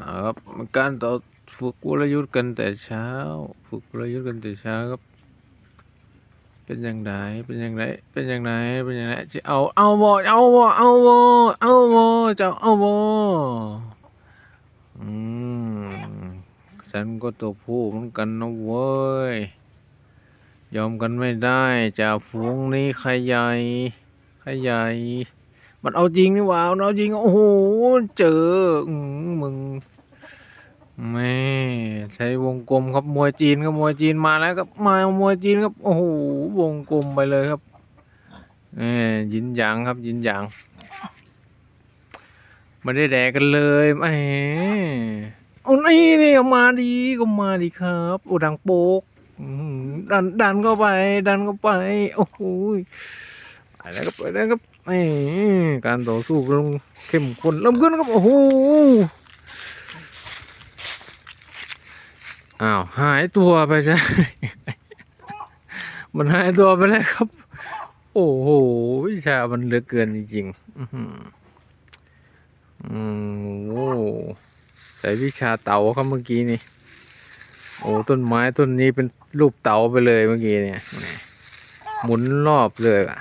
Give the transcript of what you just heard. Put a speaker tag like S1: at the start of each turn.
S1: นะครับการต่อฝึกวรยุทธ์กันแต่เช้า ฝึกวรยุทธ์กันแต่เช้าครับ เป็นอย่างไรเป็นอย่างไรเป็นอย่างไรเป็นอย่างไรจะเอาเอาบ่เอาบ่เอาบ่เอาบ่จะเอาบ่อืมฉันก็ตัวผู้เหมือนกันนะเว้ยยอมกันไม่ได้จ่าฝูงนี้ใครใหญ่ใครใหญ่ มันเอาจริงนี่หว่ามันเอาจริง โอ้โห เจออืมมึงแม่ใช้วงกลมครับมวยจีนครับมวยจีนมาแล้วครับมามวยจีนครับโอ้โหวงกลมไปเลยครับแหมยินหยางครับ ยินหยางไม่ได้แดกกันเลยแหมเอานี่นี่มาดีก็มาดีครับโอ้ดังโป๊กดันดันเข้าไป ดันเข้าไป โอ้โห ไปแล้วครับไปแล้วครับนี่การต่อสู้กำลังเข้มข้นเริ่มขึ้นครับโอ้โหอ้าวหายตัวไปใช่มันหายตัวไปแล้วครับ โอ้โหวิชามันเหลือเกินจริงๆอื้อหืมโอ้ใส่วิชาเต่าครับเมื่อกี้นี่โอ้ต้นไม้ต้นนี้เป็นรูปเต่าไปเลยเมื่อกี้เนี่ยหมหมุนรอบเลยอะ